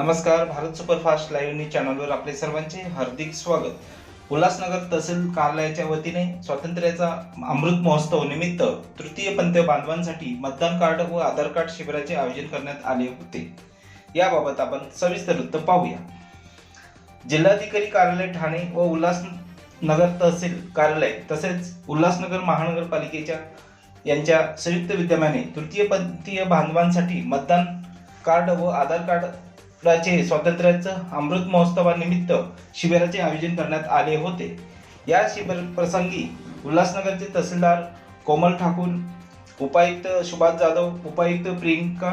नमस्कार Bharat superfast live news चॅनलवर आपले सर्वांचे हार्दिक स्वागत. उल्हासनगर तहसील कार्यालयाच्या वतीने स्वातंत्र्याचा अमृत महोत्सव निमित्त तृतीय पंथ बांधवांसाठी मतदान कार्ड व आधार कार्ड शिबिराचे आयोजन करण्यात आले होते. याबाबत आपण सविस्तर वृत्त पाहूया. जिल्हाधिकारी कार्यालय ठाणे व उल्हासनगर तहसील कार्यालय तसेच उल्हासनगर महानगरपालिकेच्या यांच्या संयुक्त विद्यमाने तृतीयपंथीय बांधवांसाठी मतदान कार्ड व आधार कार्ड राज्य स्वातंत्र्याचं अमृत महोत्सवानिमित्त शिबिराचे आयोजन करण्यात आले होते. या शिबिर प्रसंगी उल्हासनगरचे तहसीलदार कोमल ठाकूर उपायुक्त सुभाष जाधव उपायुक्त प्रियंका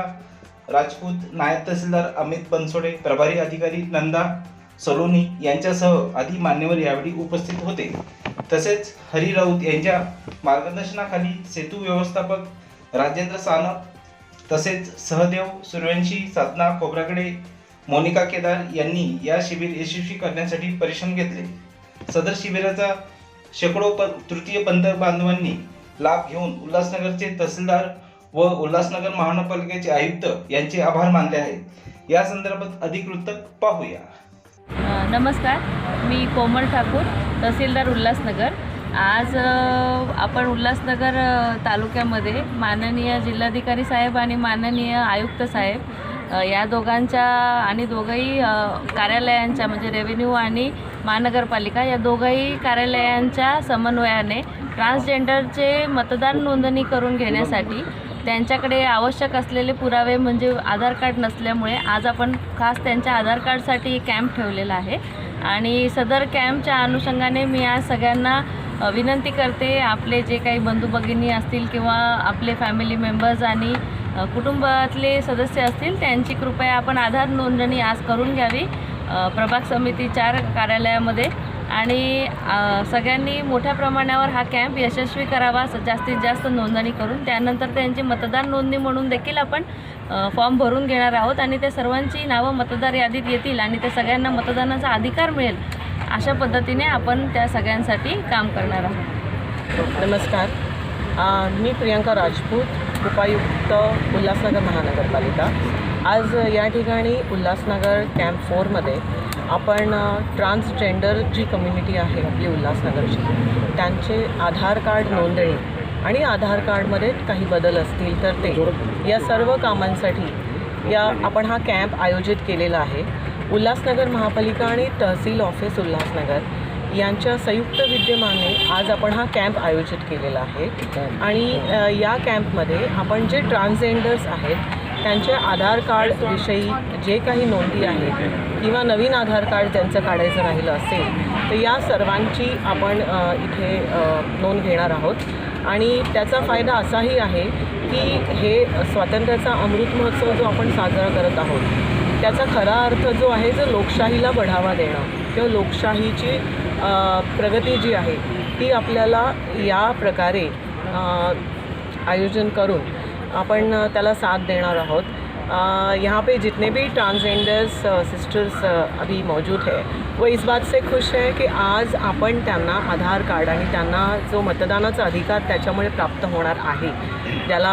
राजपूत नायब तहसीलदार अमित बनसोडे प्रभारी अधिकारी नंदा सलोनी यांच्यासह आदी मान्यवर यावेळी उपस्थित होते. तसेच हरी राऊत यांच्या मार्गदर्शनाखाली सेतू व्यवस्थापक राजेंद्र सानप तसेच सहदेव सूर्यवंशी साधना खोबराकडे मोनिका केदार यांनी या शिबिर यशस्वी करण्यासाठी परिश्रम घेतले. सदर शिबिराचा शेकडो प तृतीय पंथ बांधवांनी लाभ घेऊन उल्हासनगरचे तहसीलदार व उल्हासनगर महानगरपालिकेचे आयुक्त यांचे आभार मानले आहेत. या संदर्भात अधिक वृत्त पाहूया नमस्कार. मी कोमल ठाकूर तहसीलदार उल्हासनगर. आज आपण उल्हासनगर तालुक्यामध्ये माननीय जिल्हाधिकारी साहेब आणि माननीय आयुक्त साहेब या दोघांच्या आणि दोघंही कार्यालयांच्या म्हणजे रेव्हेन्यू आणि महानगरपालिका या दोघंही कार्यालयांच्या समन्वयाने ट्रान्सजेंडरचे मतदान नोंदणी करून घेण्यासाठी त्यांच्याकडे आवश्यक असलेले पुरावे म्हणजे आधार कार्ड नसल्यामुळे आज आपण खास त्यांच्या आधार कार्डसाठी कॅम्प ठेवलेला आहे. आणि सदर कॅम्पच्या अनुषंगाने मी आज सगळ्यांना विनंती करते आपले जे काही बंधू भगिनी असतील किंवा आपले फॅमिली मेंबर्स आणि कुटुंबातले सदस्य असतील त्यांची कृपया आपण आधार नोंदणी आज करून घ्यावी. प्रभाग समिती चार कार्यालयामध्ये. आणि सगळ्यांनी मोठ्या प्रमाणावर हा कॅम्प यशस्वी करावा जास्तीत जास्त नोंदणी करून त्यानंतर त्यांची मतदार नोंदणी म्हणून देखील आपण फॉर्म भरून घेणार आहोत. आणि त्या सर्वांची नावं मतदार यादीत येतील आणि त्या सगळ्यांना मतदानाचा अधिकार मिळेल अशा पद्धतीने आपण त्या सगळ्यांसाठी काम करणार आहोत. नमस्कार. मी प्रियंका राजपूत. उपायुक्त उल्हासनगर महानगरपालिका. आज या ठिकाणी उल्हासनगर कॅम्प फोरमध्ये आपण ट्रान्सजेंडर जी कम्युनिटी आहे आपली उल्हासनगरची त्यांचे आधार कार्ड नोंदणी आणि आधार कार्डमध्ये काही बदल असतील तर ते या सर्व कामांसाठी या आपण हा कॅम्प आयोजित केलेला आहे. उल्हासनगर महापालिका आणि तहसील ऑफिस उल्हासनगर यांच्या संयुक्त विद्यमाने आज आपण हा कॅम्प आयोजित केलेला आहे. आणि या कॅम्पमध्ये आपण जे ट्रान्सजेंडर्स आहेत त्यांच्या आधार कार्डविषयी जे काही नोंदी आहेत किंवा नवीन आधार कार्ड त्यांचं काढायचं राहिलं असेल तर या सर्वांची आपण इथे नोंद घेणार आहोत. आणि त्याचा फायदा असाही आहे की हे स्वातंत्र्याचा अमृत महोत्सव जो आपण साजरा करत आहोत त्याचा खरा अर्थ जो आहे जो लोकशाहीला बढावा देणं किंवा लोकशाहीची प्रगती जी आहे ती आपल्याला या प्रकारे आयोजन करून आपण त्याला साथ देणार आहोत. यहाँ पे जितने भी ट्रांसजेंडर्स सिस्टर्स अभी मौजूद है वो इस बात से खुश है की आज आपण त्यांना आधार कार्ड आणि त्यांना जो मतदानाचा अधिकार त्याच्यामुळे प्राप्त होणार आहे त्याला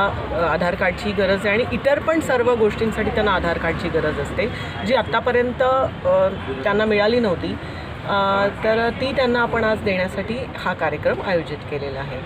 आधार कार्डची गरज आहे आणि इतर पण सर्व गोष्टींसाठी त्यांना आधार कार्डची गरज असते जी आत्तापर्यंत त्यांना मिळाली नव्हती. तर ती त्यांना आपण आज देण्यासाठी हा कार्यक्रम आयोजित केलेला आहे.